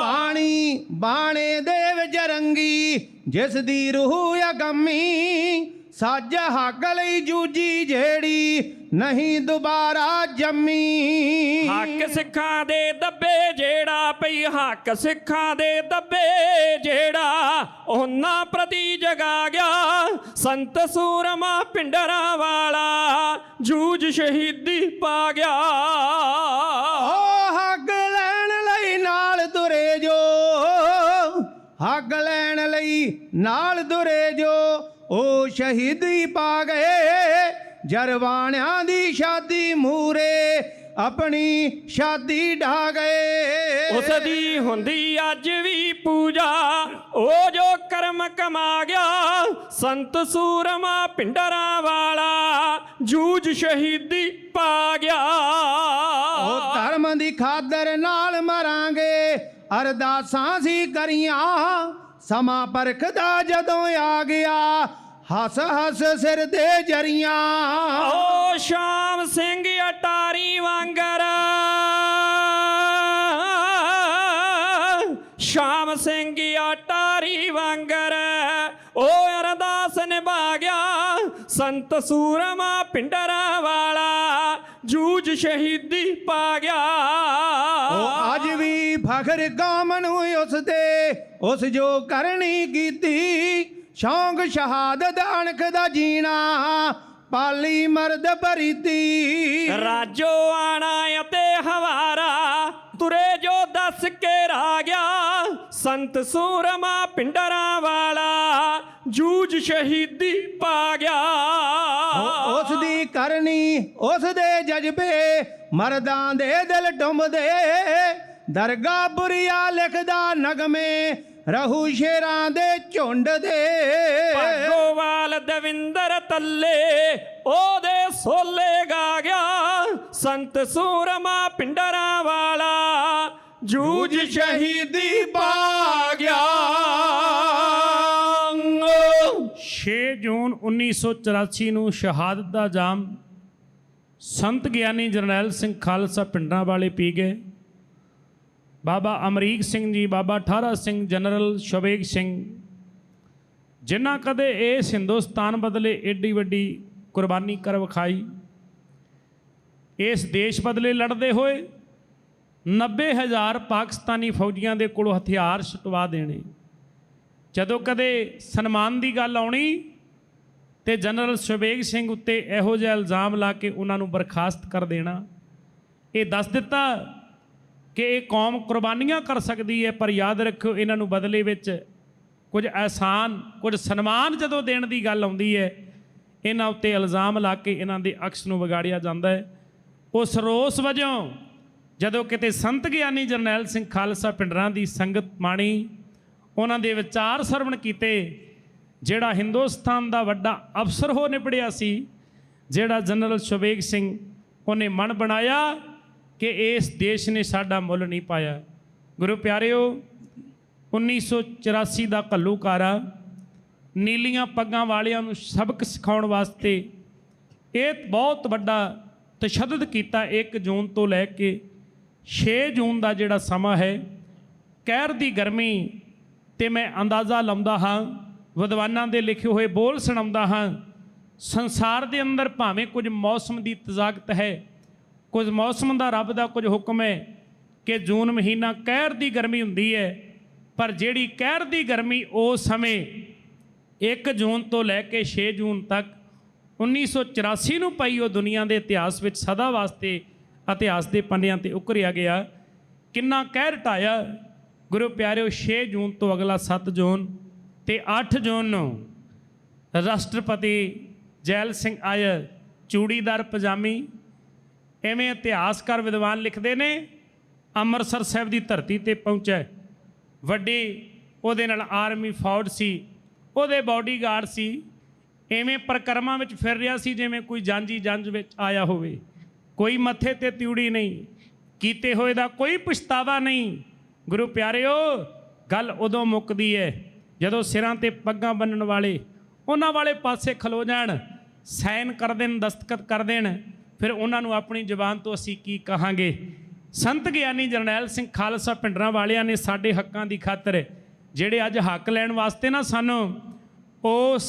ਬਾਣੀ ਬਾਣੇ ਦੇਵ ਜਰੰਗੀ ਜਿਸ ਦੀ ਰੂਹ ਅਗੰਮੀ ਸੱਜ ਹੱਕ ਲਈ ਜੂਜੀ ਜਿਹੜੀ ਨਹੀਂ ਦੁਬਾਰਾ ਜੰਮੀ। ਹੱਕ ਸਿੱਖਾਂ ਦੇ ਦੱਬੇ ਜਿਹੜਾ ਪਈ ਹੱਕ ਸਿੱਖਾਂ ਦੇ ਦੱਬੇ ਜਿਹੜਾ ਉਹਨਾਂ ਪ੍ਰਤੀ ਜਗਾ ਗਿਆ। ਸੰਤ ਸੂਰਮਾ ਪਿੰਡਰਾਂ ਵਾਲਾ ਜੂਝ ਸ਼ਹੀਦੀ ਪਾ ਗਿਆ। ਓ ਹੱਕ ਲੈਣ ਲਈ ਨਾਲ ਤੁਰੇ ਜੋ ਹੱਕ ਲੈਣ ਲਈ ਨਾਲ ਤੁਰੇ ਜੋ। ਉਹ ਸ਼ਹੀਦੀ ਪਾ ਗਏ ਜਰਵਾਣਿਆਂ ਦੀ ਸ਼ਾਦੀ ਮੂਰੇ ਆਪਣੀ ਸ਼ਾਦੀ ਢਾ ਗਏ ਉਸ ਦੀ ਹੁੰਦੀ ਅੱਜ ਵੀ ਪੂਜਾ ਉਹ ਜੋ ਕਰਮ ਕਮਾ ਗਿਆ ਸੰਤ ਸੂਰਮਾ ਪਿੰਡਰਾਂ ਵਾਲਾ ਜੂਝ ਸ਼ਹੀਦੀ ਪਾ ਗਿਆ। ਉਹ ਧਰਮ ਦੀ ਖਾਦਰ ਨਾਲ ਮਰਾਂਗੇ ਅਰਦਾਸਾਂ ਸੀ ਕਰੀਆਂ ਸਮਾਂ ਪਰਖਦਾ ਜਦੋਂ ਆ ਗਿਆ। ਹੱਸ ਹੱਸ ਸਿਰ ਦੇ ਜਰੀਆਂ। ਓ ਸ਼ਾਮ ਸਿੰਘ ਅਟਾਰੀ ਵਾਂਗਰ। ਸ਼ਾਮ ਸਿੰਘ ਅਟਾਰੀ ਵਾਂਗਰ। ਓ ਅਰਦਾਸ ਨਿਭਾ ਗਿਆ ਸੰਤ ਸੂਰਮਾ ਪਿੰਡਰਾਂ ਵਾਲਾ। ਜੂਝ ਸ਼ਹੀਦੀ ਪਾ ਗਿਆ। ਉਹ ਅੱਜ ਵੀ ਫਖਰ ਕੌਮ ਨੂੰ ਉਸ ਤੇ ਉਸ ਜੋ ਕਰਨੀ ਕੀਤੀ। ਸ਼ੌਂਕ ਸ਼ਹਾਦਤ ਅਣਖ ਦਾ ਜੀਣਾ ਪਾਲੀ ਮਰਦ ਭਰੀਤੀ। ਰਾਜੋ ਆਣਾ ਅਤੇ ਹਵਾਰਾ ਤੁਰੇ ਜੋ ਦੱਸ ਕੇ ਰਾ ਗਿਆ। ਸੰਤ ਸੂਰਮਾ ਪਿੰਡਰਾਂ ਵਾਲਾ ਜੂਝ ਸ਼ਹੀਦੀ ਪਾ ਗਿਆ। ਉਸ ਦੀ ਕਰਨੀ ਉਸ ਦੇ ਜਜ਼ਬੇ ਮਰਦਾਂ ਦੇ ਦਿਲ ਟੁੰਬਦੇ ਦਰਗਾ ਬੁਰੀਆ ਲਿਖਦਾ ਨਗਮੇ ਰਹੂ ਸ਼ੇਰਾਂ ਦੇ ਝੁੰਡ ਦੇ। ਭਾਗੋਵਾਲ ਦਵਿੰਦਰ ਤੱਲੇ, ਉਹਦੇ ਸੋਲੇ ਗਾ ਗਿਆ। ਸੰਤ ਸੂਰਮਾ ਪਿੰਡਰਾਂ ਵਾਲਾ, ਜੂਝ ਸ਼ਹੀਦੀ ਪਾ ਗਿਆ। 6 ਜੂਨ 1984 ਨੂੰ ਸ਼ਹਾਦਤ ਦਾ ਜਾਮ। ਸੰਤ ਗਿਆਨੀ ਜਰਨੈਲ ਸਿੰਘ ਖਾਲਸਾ ਪਿੰਡਾਂ ਵਾਲੇ ਪੀ ਗਏ। ਬਾਬਾ ਅਮਰੀਕ ਸਿੰਘ ਜੀ, ਬਾਬਾ ਠਾਰਾ ਸਿੰਘ, ਜਨਰਲ ਸ਼ਵੇਗ ਸਿੰਘ। ਜਿਨ੍ਹਾਂ ਕਦੇ ਇਸ ਹਿੰਦੁਸਤਾਨ ਬਦਲੇ ਏਡੀ ਵੱਡੀ ਕੁਰਬਾਨੀ ਕਰ ਵਿਖਾਈ, ਇਸ ਦੇਸ਼ ਬਦਲੇ ਲੜਦੇ ਹੋਏ 90000 ਪਾਕਿਸਤਾਨੀ ਫੌਜੀਆਂ ਦੇ ਕੋਲੋਂ ਹਥਿਆਰ ਛੁਟਵਾ ਦੇਣੇ। ਜਦੋਂ ਕਦੇ ਸਨਮਾਨ ਦੀ ਗੱਲ ਆਉਣੀ ਤੇ ਜਨਰਲ ਸ਼ਵੇਗ ਸਿੰਘ ਉੱਤੇ ਇਹੋ ਜਿਹਾ ਇਲਜ਼ਾਮ ਲਾ ਕੇ ਉਹਨਾਂ ਨੂੰ ਬਰਖਾਸਤ ਕਰ ਦੇਣਾ, ਇਹ ਦੱਸ ਦਿੱਤਾ ਕਿ ਇਹ ਕੌਮ ਕੁਰਬਾਨੀਆਂ ਕਰ ਸਕਦੀ ਹੈ, ਪਰ ਯਾਦ ਰੱਖਿਓ ਇਹਨਾਂ ਨੂੰ ਬਦਲੇ ਵਿੱਚ ਕੁਝ ਅਹਿਸਾਨ, ਕੁਝ ਸਨਮਾਨ ਜਦੋਂ ਦੇਣ ਦੀ ਗੱਲ ਆਉਂਦੀ ਹੈ, ਇਹਨਾਂ ਉੱਤੇ ਇਲਜ਼ਾਮ ਲਾ ਕੇ ਇਹਨਾਂ ਦੇ ਅਕਸ ਨੂੰ ਵਿਗਾੜਿਆ ਜਾਂਦਾ ਹੈ। ਉਸ ਰੋਸ ਵਜੋਂ ਜਦੋਂ ਕਿਤੇ ਸੰਤ ਗਿਆਨੀ ਜਰਨੈਲ ਸਿੰਘ ਖਾਲਸਾ ਪਿੰਡਰਾਂ ਦੀ ਸੰਗਤ ਮਾਣੀ, ਉਹਨਾਂ ਦੇ ਵਿਚਾਰ ਸਰਵਣ ਕੀਤੇ, ਜਿਹੜਾ ਹਿੰਦੁਸਤਾਨ ਦਾ ਵੱਡਾ ਅਫਸਰ ਹੋ ਨਿਬੜਿਆ ਸੀ, ਜਿਹੜਾ ਜਨਰਲ ਸ਼ਵੇਗ ਸਿੰਘ ਉਹਨੇ ਮਨ ਬਣਾਇਆ ਕਿ ਇਸ ਦੇਸ਼ ਨੇ ਸਾਡਾ ਮੁੱਲ ਨਹੀਂ ਪਾਇਆ। ਗੁਰੂ ਪਿਆਰਿਓ 1984 ਦਾ ਘੱਲੂਕਾਰਾ ਨੀਲੀਆਂ ਪੱਗਾਂ ਵਾਲਿਆਂ ਨੂੰ ਸਬਕ ਸਿਖਾਉਣ ਵਾਸਤੇ ਇਹ ਬਹੁਤ ਵੱਡਾ ਤਸ਼ੱਦਦ ਕੀਤਾ 1 ਜੂਨ ਤੋਂ ਲੈ ਕੇ 6 ਜੂਨ ਦਾ ਜਿਹੜਾ ਸਮਾਂ ਹੈ। ਕਹਿਰ ਦੀ ਗਰਮੀ ਤੇ ਮੈਂ ਅੰਦਾਜ਼ਾ ਲਾਉਂਦਾ ਹਾਂ, ਵਿਦਵਾਨਾਂ ਦੇ ਲਿਖੇ ਹੋਏ ਬੋਲ ਸੁਣਾਉਂਦਾ ਹਾਂ, ਸੰਸਾਰ ਦੇ ਅੰਦਰ ਭਾਵੇਂ ਕੁਝ ਮੌਸਮ ਦੀ ਤਜ਼ਾਗਤ ਹੈ ਕੁਝ ਮੌਸਮ ਦਾ ਰੱਬ ਦਾ ਕੁਝ ਹੁਕਮ ਹੈ ਕਿ ਜੂਨ ਮਹੀਨਾ ਕਹਿਰ ਦੀ ਗਰਮੀ ਹੁੰਦੀ ਹੈ, ਪਰ ਜਿਹੜੀ ਕਹਿਰ ਦੀ ਗਰਮੀ ਉਸ ਸਮੇਂ 1 ਜੂਨ ਤੋਂ ਲੈ ਕੇ 6 ਜੂਨ ਤੱਕ 1984 ਨੂੰ ਪਈ ਉਹ ਦੁਨੀਆ ਦੇ ਇਤਿਹਾਸ ਵਿੱਚ ਸਦਾ ਵਾਸਤੇ ਇਤਿਹਾਸ ਦੇ ਪੰਨਿਆਂ ਤੇ ਉਕਰਿਆ ਗਿਆ। ਕਿੰਨਾ ਕਹਿਰ ਢਾਇਆ। ਗੁਰੂ ਪਿਆਰਿਓ 6 ਜੂਨ ਤੋਂ ਅਗਲਾ 7 ਜੂਨ ਤੇ 8 ਜੂਨ ਨੂੰ ਰਾਸ਼ਟਰਪਤੀ ਜੈਲ ਸਿੰਘ ਆਇਰ, ਚੂੜੀਦਾਰ ਪਜਾਮੀ ਐਵੇਂ ਇਤਿਹਾਸਕਾਰ ਵਿਦਵਾਨ ਲਿਖਦੇ ਨੇ, ਅੰਮ੍ਰਿਤਸਰ ਸਾਹਿਬ ਦੀ ਧਰਤੀ ਤੇ ਪਹੁੰਚਿਆ ਵੱਡੀ, ਉਹਦੇ ਨਾਲ ਆਰਮੀ ਫੌਜ ਸੀ, ਉਹਦੇ ਬਾਡੀਗਾਰਡ ਸੀ, ਐਵੇਂ ਪ੍ਰਕਰਮਾਂ ਵਿੱਚ ਫਿਰ ਰਿਹਾ ਸੀ ਜਿਵੇਂ ਕੋਈ ਜਾਂਜੀ ਜੰਜ ਵਿੱਚ ਆਇਆ ਹੋਵੇ। ਕੋਈ ਮੱਥੇ ਤੇ ਤਿਉੜੀ ਨਹੀਂ, ਕੀਤੇ ਹੋਏ ਦਾ ਕੋਈ ਪਛਤਾਵਾ ਨਹੀਂ। ਗੁਰੂ ਪਿਆਰਿਓ, ਗੱਲ ਉਦੋਂ ਮੁੱਕਦੀ ਹੈ ਜਦੋਂ ਸਿਰਾਂ ਤੇ ਪੱਗਾਂ ਬੰਨਣ ਵਾਲੇ ਉਹਨਾਂ ਵਾਲੇ ਪਾਸੇ ਖਲੋ ਜਾਣ ਸਾਈਨ ਕਰ ਦੇਣ, ਦਸਤਖਤ ਕਰ ਦੇਣ ਫਿਰ ਉਹਨਾਂ ਨੂੰ ਆਪਣੀ ਜ਼ੁਬਾਨ ਤੋਂ ਅਸੀਂ ਕੀ ਕਹਾਂਗੇ? ਸੰਤ ਗਿਆਨੀ ਜਰਨੈਲ ਸਿੰਘ ਖਾਲਸਾ ਪਿੰਡਰਾਂ ਵਾਲਿਆਂ ਨੇ ਸਾਡੇ ਹੱਕਾਂ ਦੀ ਖਾਤਰ ਜਿਹੜੇ ਅੱਜ ਹੱਕ ਲੈਣ ਵਾਸਤੇ ਨਾ ਸਾਨੂੰ ਉਸ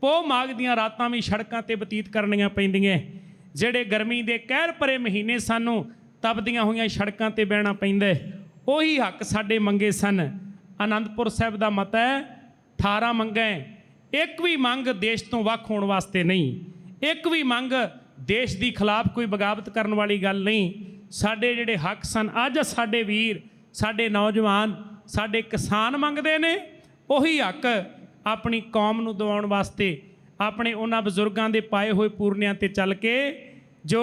ਪੋ ਮਾਗ ਦੀਆਂ ਰਾਤਾਂ ਵੀ ਸੜਕਾਂ ਤੇ ਬਤੀਤ ਕਰਨੀਆਂ ਪੈਂਦੀਆਂ, ਜਿਹੜੇ ਗਰਮੀ ਦੇ ਕਹਿਰ ਭਰੇ ਮਹੀਨੇ ਸਾਨੂੰ ਤਪਦੀਆਂ ਹੋਈਆਂ ਸੜਕਾਂ ਤੇ ਬਹਿਣਾ ਪੈਂਦਾ ਉਹੀ ਹੱਕ ਸਾਡੇ ਮੰਗੇ ਸਨ। ਆਨੰਦਪੁਰ ਸਾਹਿਬ ਦਾ ਮਤ ਹੈ 18 ਮੰਗਾਂ ਇੱਕ ਵੀ ਮੰਗ ਦੇਸ਼ ਤੋਂ ਵੱਖ ਹੋਣ ਵਾਸਤੇ ਨਹੀਂ, ਇੱਕ ਵੀ ਮੰਗ ਦੇਸ਼ ਦੀ ਖਿਲਾਫ ਕੋਈ ਬਗਾਵਤ ਕਰਨ ਵਾਲੀ ਗੱਲ ਨਹੀਂ। ਸਾਡੇ ਜਿਹੜੇ ਹੱਕ ਸਨ, ਅੱਜ ਸਾਡੇ ਵੀਰ, ਸਾਡੇ ਨੌਜਵਾਨ, ਸਾਡੇ ਕਿਸਾਨ ਮੰਗਦੇ ਨੇ, ਉਹੀ ਹੱਕ ਆਪਣੀ ਕੌਮ ਨੂੰ ਦਿਵਾਉਣ ਵਾਸਤੇ, ਆਪਣੇ ਉਹਨਾਂ ਬਜ਼ੁਰਗਾਂ ਦੇ ਪਾਏ ਹੋਏ ਪੂਰਨਿਆਂ ਤੇ ਚੱਲ ਕੇ, ਜੋ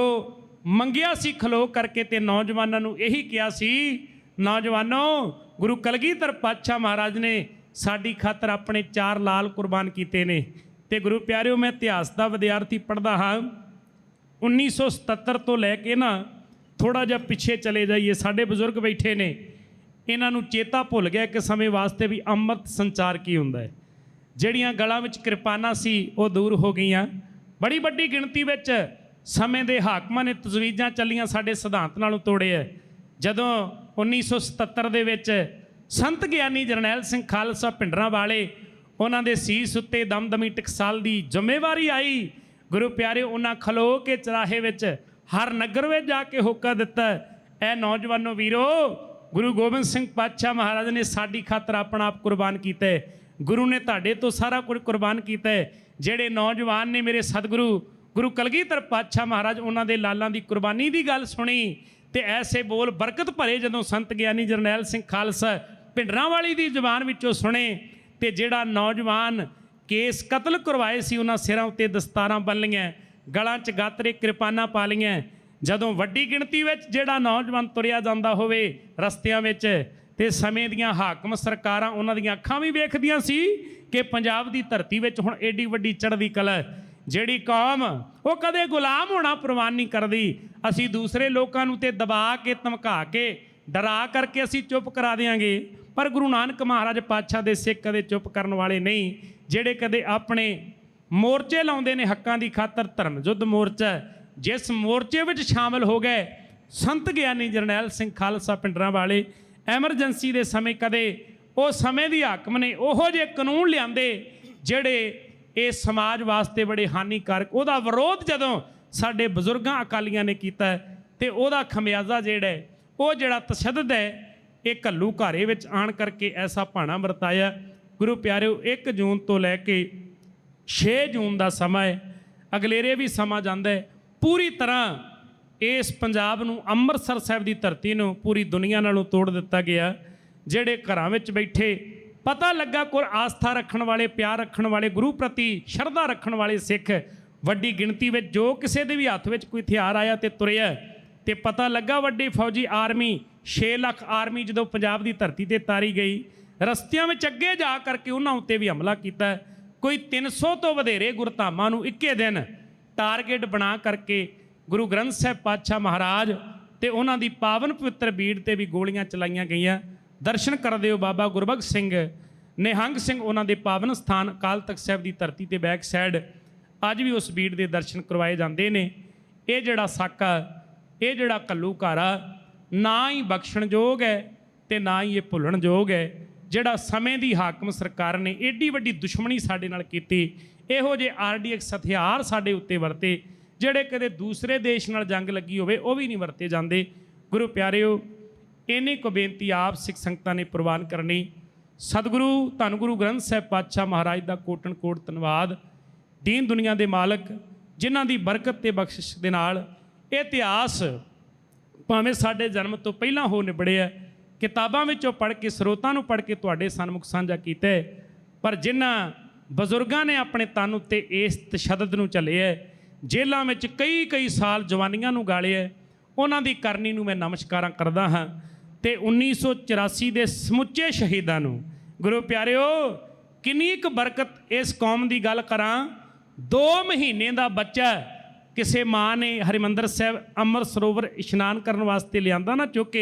ਮੰਗਿਆ ਸੀ ਖਲੋ ਕਰਕੇ ਤੇ ਨੌਜਵਾਨਾਂ ਨੂੰ ਇਹੀ ਕਿਹਾ ਸੀ, ਨੌਜਵਾਨੋ, ਗੁਰੂ ਕਲਗੀਧਰ ਪਾਤਸ਼ਾਹ ਮਹਾਰਾਜ ਨੇ ਸਾਡੀ ਖਾਤਰ ਆਪਣੇ ਚਾਰ ਲਾਲ ਕੁਰਬਾਨ ਕੀਤੇ ਨੇ। ਤੇ ਗੁਰੂ ਪਿਆਰਿਓ, ਮੈਂ ਇਤਿਹਾਸ ਦਾ ਵਿਦਿਆਰਥੀ ਪੜ੍ਹਦਾ ਹਾਂ। 1977 ਤੋਂ ਲੈ ਕੇ ਨਾ ਥੋੜਾ ਜਿਹਾ ਪਿੱਛੇ ਚਲੇ ਜਾਈਏ। ਸਾਡੇ ਬਜ਼ੁਰਗ ਬੈਠੇ ਨੇ। ਇਹਨਾਂ ਨੂੰ ਚੇਤਾ ਭੁੱਲ ਗਿਆ ਕਿ ਸਮੇਂ ਵਾਸਤੇ ਵੀ ਅੰਮ੍ਰਿਤ ਸੰਚਾਰ ਕੀ ਹੁੰਦਾ ਹੈ। ਜਿਹੜੀਆਂ ਗਲਾਂ ਵਿੱਚ ਕਿਰਪਾਨਾਂ ਸੀ, ਉਹ ਦੂਰ ਹੋ ਗਈਆਂ। ਬੜੀ ਵੱਡੀ ਗਿਣਤੀ ਵਿੱਚ ਸਮੇਂ ਦੇ ਹਾਕਮਾਂ ਨੇ ਤਜਵੀਜ਼ਾਂ ਚੱਲੀਆਂ ਸਾਡੇ ਸਿਧਾਂਤ ਨਾਲੋਂ ਤੋੜੇ ਹੈ। ਜਦੋਂ 1977 ਦੇ ਵਿੱਚ ਸੰਤ ਗਿਆਨੀ ਜਰਨੈਲ ਸਿੰਘ ਖਾਲਸਾ ਪਿੰਡਰਾਂ ਵਾਲੇ ਉਹਨਾਂ ਦੇ ਸੀਸ ਉੱਤੇ ਦਮਦਮੀ ਟਕਸਾਲ ਦੀ ਜ਼ਿੰਮੇਵਾਰੀ ਆਈ ਗੁਰੂ ਪਿਆਰੇ, ਉਹਨਾਂ ਖਲੋ ਕੇ ਚਰਾਹੇ ਵਿੱਚ ਹਰ ਨਗਰ ਵਿੱਚ ਜਾ ਕੇ ਹੋਕਾ ਦਿੱਤਾ। ਐ ਨੌਜਵਾਨੋ ਵੀਰੋ, ਗੁਰੂ ਗੋਬਿੰਦ ਸਿੰਘ ਪਾਤਸ਼ਾਹ ਮਹਾਰਾਜ ਨੇ ਸਾਡੀ ਖਾਤਰ ਆਪਣਾ ਆਪ ਕੁਰਬਾਨ ਕੀਤਾ। ਗੁਰੂ ਨੇ ਤੁਹਾਡੇ ਤੋਂ ਸਾਰਾ ਕੁਝ ਕੁਰਬਾਨ ਕੀਤਾ। ਜਿਹੜੇ ਨੌਜਵਾਨ ਨੇ ਮੇਰੇ ਸਤਿਗੁਰੂ, ਗੁਰੂ ਕਲਗੀਧਰ ਪਾਤਸ਼ਾਹ ਮਹਾਰਾਜ, ਉਹਨਾਂ ਦੇ ਲਾਲਾਂ ਦੀ ਕੁਰਬਾਨੀ ਦੀ ਗੱਲ ਸੁਣੀ ਤੇ ਐਸੇ ਬੋਲ ਬਰਕਤ ਭਰੇ ਜਦੋਂ ਸੰਤ ਗਿਆਨੀ ਜਰਨੈਲ ਸਿੰਘ ਖਾਲਸਾ ਪਿੰਡਰਾਂ ਵਾਲੀ ਦੀ ਜ਼ੁਬਾਨ ਵਿੱਚੋਂ ਸੁਣੇ ਤੇ ਜਿਹੜਾ ਨੌਜਵਾਨ ਕੇਸ ਕਤਲ ਕਰਵਾਏ ਸੀ, ਉਹਨਾਂ ਸਿਰਾਂ ਉੱਤੇ ਦਸਤਾਰਾਂ ਬੰਨ ਲਈਆਂ, ਗਲਾਂ 'ਚ ਗਾਤਰੇ ਕਿਰਪਾਨਾਂ ਪਾ ਲਈਆਂ। ਜਦੋਂ ਵੱਡੀ ਗਿਣਤੀ ਵਿੱਚ ਜਿਹੜਾ ਨੌਜਵਾਨ ਤੁਰਿਆ ਜਾਂਦਾ ਹੋਵੇ ਰਸਤਿਆਂ ਵਿੱਚ, ਤੇ ਸਮੇਂ ਦੀਆਂ ਹਾਕਮ ਸਰਕਾਰਾਂ ਉਹਨਾਂ ਦੀਆਂ ਅੱਖਾਂ ਵੀ ਵੇਖਦੀਆਂ ਸੀ ਕਿ ਪੰਜਾਬ ਦੀ ਧਰਤੀ ਵਿੱਚ ਹੁਣ ਏਡੀ ਵੱਡੀ ਚੜ੍ਹਦੀ ਕਲਾ ਜਿਹੜੀ ਕੌਮ, ਉਹ ਕਦੇ ਗੁਲਾਮ ਹੋਣਾ ਪ੍ਰਵਾਨ ਨਹੀਂ ਕਰਦੀ। ਅਸੀਂ ਦੂਸਰੇ ਲੋਕਾਂ ਨੂੰ ਤੇ ਦਬਾ ਕੇ, ਧਮਕਾ ਕੇ, ਡਰਾ ਕਰਕੇ ਅਸੀਂ ਚੁੱਪ ਕਰਾ ਦੇਾਂਗੇ ਪਰ ਗੁਰੂ ਨਾਨਕ ਮਹਾਰਾਜ ਪਾਤਸ਼ਾਹ ਦੇ ਸਿੱਖ ਕਦੇ ਚੁੱਪ ਕਰਨ ਵਾਲੇ ਨਹੀਂ। ਜਿਹੜੇ ਕਦੇ ਆਪਣੇ ਮੋਰਚੇ ਲਾਉਂਦੇ ਨੇ ਹੱਕਾਂ ਦੀ ਖਾਤਰ ਧਰਮ ਯੁੱਧ ਮੋਰਚਾ ਜਿਸ ਮੋਰਚੇ ਵਿੱਚ ਸ਼ਾਮਲ ਹੋ ਗਏ ਸੰਤ ਗਿਆਨੀ ਜਰਨੈਲ ਸਿੰਘ ਖਾਲਸਾ ਪਿੰਡਰਾਂ ਵਾਲੇ ਐਮਰਜੈਂਸੀ ਦੇ ਸਮੇਂ ਕਦੇ ਉਹ ਸਮੇਂ ਦੀ ਹਾਕਮ ਨੇ ਉਹੋ ਜਿਹੇ ਕਾਨੂੰਨ ਲਿਆਂਦੇ ਜਿਹੜੇ ਇਹ ਸਮਾਜ ਵਾਸਤੇ ਬੜੇ ਹਾਨੀਕਾਰਕ ਉਹਦਾ ਵਿਰੋਧ ਜਦੋਂ ਸਾਡੇ ਬਜ਼ੁਰਗਾਂ ਅਕਾਲੀਆਂ ਨੇ ਕੀਤਾ ਹੈ, ਤੇ ਉਹਦਾ ਖਮਿਆਜ਼ਾ ਜਿਹੜਾ ਉਹ ਜਿਹੜਾ ਤਸ਼ੱਦਦ ਹੈ ਇਹ ਘੱਲੂ ਘਾਰੇ ਵਿੱਚ ਆਣ ਕਰਕੇ ਐਸਾ ਭਾਣਾ ਵਰਤਾਇਆ। ਗੁਰੂ ਪਿਆਰਿਓ 1 ਜੂਨ ਤੋਂ ਲੈ ਕੇ 6 ਜੂਨ ਦਾ ਸਮਾਂ ਹੈ। ਅਗਲੇਰੇ ਵੀ ਸਮਾਂ ਜਾਂਦਾ ਹੈ। ਪੂਰੀ ਤਰ੍ਹਾਂ ਇਸ ਪੰਜਾਬ ਨੂੰ, ਅੰਮ੍ਰਿਤਸਰ ਸਾਹਿਬ ਦੀ ਧਰਤੀ ਨੂੰ ਪੂਰੀ ਦੁਨੀਆ ਨਾਲੋਂ ਤੋੜ ਦਿੱਤਾ ਗਿਆ। ਜਿਹੜੇ ਘਰਾਂ ਵਿੱਚ ਬੈਠੇ, ਪਤਾ ਲੱਗਾ ਕੋਈ ਆਸਥਾ ਰੱਖਣ ਵਾਲੇ, ਪਿਆਰ ਰੱਖਣ ਵਾਲੇ, ਗੁਰੂ ਪ੍ਰਤੀ ਸ਼ਰਧਾ ਰੱਖਣ ਵਾਲੇ ਸਿੱਖ ਵੱਡੀ ਗਿਣਤੀ ਵਿੱਚ, ਜੋ ਕਿਸੇ ਦੇ ਵੀ ਹੱਥ ਵਿੱਚ ਕੋਈ ਹਥਿਆਰ ਆਇਆ ਤੇ ਤੁਰਿਆ ਤੇ ਪਤਾ ਲੱਗਾ ਵੱਡੀ ਫੌਜੀ ਆਰਮੀ 6 ਲੱਖ ਆਰਮੀ ਜਦੋਂ ਪੰਜਾਬ ਦੀ ਧਰਤੀ ਤੇ ਤਾਰੀ ਗਈ ਰਸਤਿਆਂ ਵਿੱਚ ਅੱਗੇ ਜਾ ਕਰਕੇ ਉਹਨਾਂ ਉੱਤੇ ਵੀ ਹਮਲਾ ਕੀਤਾ ਕੋਈ 300 ਤੋਂ ਵਧੇਰੇ ਗੁਰਧਾਮਾਂ ਨੂੰ ਇੱਕੇ ਦਿਨ ਟਾਰਗੇਟ ਬਣਾ ਕਰਕੇ ਗੁਰੂ ਗ੍ਰੰਥ ਸਾਹਿਬ ਪਾਤਸ਼ਾਹ ਮਹਾਰਾਜ ਤੇ ਉਹਨਾਂ ਦੀ ਪਾਵਨ ਪਵਿੱਤਰ ਬੀੜ ਤੇ ਵੀ ਗੋਲੀਆਂ ਚਲਾਈਆਂ ਗਈਆਂ। ਦਰਸ਼ਨ ਕਰਦੇ ਹੋ ਬਾਬਾ ਗੁਰਬਖਸ਼ ਸਿੰਘ। ਨਿਹੰਗ ਸਿੰਘ ਉਹਨਾਂ ਦੇ ਪਾਵਨ ਸਥਾਨ ਅਕਾਲ ਤਖਤ ਸਾਹਿਬ ਦੀ ਧਰਤੀ ਤੇ ਬੈਕ ਸਾਈਡ। ਅੱਜ ਵੀ ਉਸ ਬੀੜ ਦੇ ਦਰਸ਼ਨ ਕਰਵਾਏ ਜਾਂਦੇ ਨੇ। ਇਹ ਜਿਹੜਾ ਸਾਕਾ, ਇਹ ਜਿਹੜਾ ਕੱਲੂ ਕੱਲੂਕਾਰਾ ਨਾ ਹੀ ਬਖਸ਼ਣਯੋਗ ਹੈ ਤੇ ਨਾ ਹੀ ਇਹ ਭੁੱਲਣਯੋਗ ਹੈ। ਜਿਹੜਾ ਸਮੇਂ ਦੀ ਹਾਕਮ ਸਰਕਾਰ ਨੇ ਏਡੀ ਵੱਡੀ ਦੁਸ਼ਮਣੀ ਸਾਡੇ ਨਾਲ ਕੀਤੀ, ਇਹੋ ਜਿਹੇ ਆਰਡੀਐਕਸ ਹਥਿਆਰ ਸਾਡੇ ਉੱਤੇ ਵਰਤੇ, ਜਿਹੜੇ ਕਦੇ ਦੂਸਰੇ ਦੇਸ਼ ਨਾਲ ਜੰਗ ਲੱਗੀ ਹੋਵੇ, ਉਹ ਵੀ ਨਹੀਂ ਵਰਤੇ ਜਾਂਦੇ। ਗੁਰੂ ਪਿਆਰਿਓ, ਇੰਨੀ ਕੁ ਬੇਨਤੀ ਆਪ ਸਿੱਖ ਸੰਗਤਾਂ ਨੇ ਪ੍ਰਵਾਨ ਕਰਨੀ। ਸਤਿਗੁਰੂ, ਧੰਨ ਗੁਰੂ ਗ੍ਰੰਥ ਸਾਹਿਬ ਪਾਤਸ਼ਾਹ ਮਹਾਰਾਜ ਦਾ ਕੋਟਨ ਕੋਟ ਧੰਨਵਾਦ। ਦੀਨ ਦੁਨੀਆ ਦੇ ਮਾਲਕ, ਜਿਨ੍ਹਾਂ ਦੀ ਬਰਕਤ ਤੇ ਬਖਸ਼ਿਸ਼ ਦੇ ਨਾਲ ਇਹ ਇਤਿਹਾਸ ਭਾਵੇਂ ਸਾਡੇ ਜਨਮ ਤੋਂ ਪਹਿਲਾਂ ਹੋ ਨਿਬੜਿਆ ਕਿਤਾਬਾਂ ਵਿੱਚੋਂ ਪੜ੍ਹ ਕੇ ਸਰੋਤਾਂ ਨੂੰ ਪੜ੍ਹ ਕੇ ਤੁਹਾਡੇ ਸਨਮੁਖ ਸਾਂਝਾ ਕੀਤਾ। ਪਰ ਜਿਨ੍ਹਾਂ ਬਜ਼ੁਰਗਾਂ ਨੇ ਆਪਣੇ ਤਨ ਉੱਤੇ ਇਸ ਤਸ਼ੱਦਦ ਨੂੰ ਚੱਲਿਆ ਜੇਲ੍ਹਾਂ ਵਿੱਚ ਕਈ ਕਈ ਸਾਲ ਜਵਾਨੀਆਂ ਨੂੰ ਗਾਲਿਆ ਹੈ, ਉਹਨਾਂ ਦੀ ਕਰਨੀ ਨੂੰ ਮੈਂ ਨਮਸਕਾਰਾਂ ਕਰਦਾ ਹਾਂ। ਤੇ 1984 ਦੇ ਸਮੁੱਚੇ ਸ਼ਹੀਦਾਂ ਨੂੰ ਗੁਰੂ ਪਿਆਰਿਓ ਕਿੰਨੀ ਕੁ ਬਰਕਤ ਇਸ ਕੌਮ ਦੀ ਗੱਲ ਕਰਾਂ 2 ਮਹੀਨੇ ਦਾ ਬੱਚਾ ਕਿਸੇ ਮਾਂ ਨੇ ਹਰਿਮੰਦਰ ਸਾਹਿਬ ਅੰਮ੍ਰਿਤ ਸਰੋਵਰ ਇਸ਼ਨਾਨ ਕਰਨ ਵਾਸਤੇ ਲਿਆਂਦਾ ਨਾ ਚੁੱਕ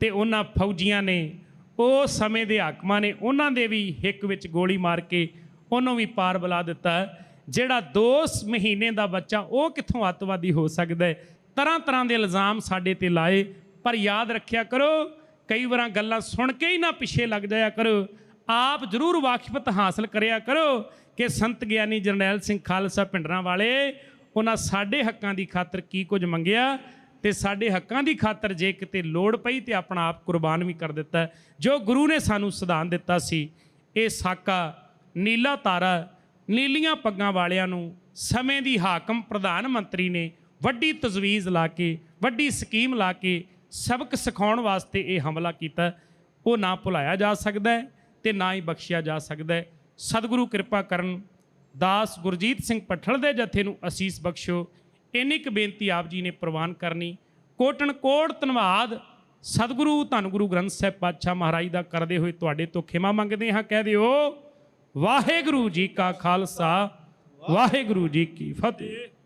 ਤੇ ਉਹਨਾਂ ਫੌਜੀਆਂ ਨੇ, ਉਹ ਸਮੇਂ ਦੇ ਹਾਕਮਾਂ ਨੇ, ਉਹਨਾਂ ਦੇ ਵੀ ਹਿੱਕ ਵਿੱਚ ਗੋਲੀ ਮਾਰ ਕੇ ਉਹਨੂੰ ਵੀ ਪਾਰ ਬੁਲਾ ਦਿੱਤਾ। ਜਿਹੜਾ 2 ਮਹੀਨੇ ਦਾ ਬੱਚਾ, ਉਹ ਕਿੱਥੋਂ ਅੱਤਵਾਦੀ ਹੋ ਸਕਦਾ ਹੈ? ਤਰ੍ਹਾਂ ਤਰ੍ਹਾਂ ਦੇ ਇਲਜ਼ਾਮ ਸਾਡੇ ਤੇ ਲਾਏ। ਪਰ ਯਾਦ ਰੱਖਿਆ ਕਰੋ, ਕਈ ਵਾਰਾਂ ਗੱਲਾਂ ਸੁਣ ਕੇ ਹੀ ਨਾ ਪਿੱਛੇ ਲੱਗ ਜਾਇਆ ਕਰੋ। ਆਪ ਜ਼ਰੂਰ ਵਾਕਿਫਤ ਹਾਸਲ ਕਰਿਆ ਕਰੋ ਕਿ ਸੰਤ ਗਿਆਨੀ ਜਰਨੈਲ ਸਿੰਘ ਖਾਲਸਾ ਪਿੰਡਰਾਂ ਵਾਲੇ, ਉਹਨਾਂ ਸਾਡੇ ਹੱਕਾਂ ਦੀ ਖਾਤਰ ਕੀ ਕੁਝ ਮੰਗਿਆ? ਤੇ ਸਾਡੇ ਹੱਕਾਂ ਦੀ ਖਾਤਰ ਜੇ ਕਿਤੇ ਲੋੜ ਪਈ ਤੇ ਆਪਣਾ ਆਪ ਕੁਰਬਾਨ ਵੀ ਕਰ ਦਿੱਤਾ। ਜੋ ਗੁਰੂ ਨੇ ਸਾਨੂੰ ਸਿਧਾਂਤ ਦਿੱਤਾ ਸੀ, ਇਹ ਸਾਕਾ ਨੀਲਾ ਤਾਰਾ ਨੀਲੀਆਂ ਪੱਗਾਂ ਵਾਲਿਆਂ ਨੂੰ ਸਮੇਂ ਦੀ ਹਾਕਮ ਪ੍ਰਧਾਨ ਮੰਤਰੀ ਨੇ ਵੱਡੀ ਤਜਵੀਜ਼ ਲਾ ਕੇ, ਵੱਡੀ ਸਕੀਮ ਲਾ ਕੇ ਸਬਕ ਸਿਖਾਉਣ ਵਾਸਤੇ ਇਹ ਹਮਲਾ ਕੀਤਾ। ਉਹ ਨਾ ਭੁਲਾਇਆ ਜਾ ਸਕਦਾ ਹੈ ਤੇ ਨਾ ਹੀ ਬਖਸ਼ਿਆ ਜਾ ਸਕਦਾ ਹੈ। ਸਤਿਗੁਰੂ ਕਿਰਪਾ ਕਰਨ ਦਾਸ ਗੁਰਜੀਤ ਸਿੰਘ ਪਠਲ ਦੇ ਜਥੇ ਨੂੰ ਅਸੀਸ ਬਖਸ਼ੋ ਇੰਨੀ ਕੁ ਬੇਨਤੀ ਆਪ ਜੀ ਨੇ ਪ੍ਰਵਾਨ ਕਰਨੀ। ਕੋਟਨ ਕੋਟ ਧੰਨਵਾਦ। ਸਤਿਗੁਰੂ ਧੰਨ ਗੁਰੂ ਗ੍ਰੰਥ ਸਾਹਿਬ ਪਾਤਸ਼ਾਹ ਮਹਾਰਾਜ ਦਾ ਕਰਦੇ ਹੋਏ ਤੁਹਾਡੇ ਤੋਂ ਖਿਮਾ ਮੰਗਦੇ ਹਾਂ। ਕਹਿ ਦਿਓ, ਵਾਹਿਗੁਰੂ ਜੀ ਕਾ ਖਾਲਸਾ, ਵਾਹਿਗੁਰੂ ਜੀ ਕੀ ਫਤਿਹ।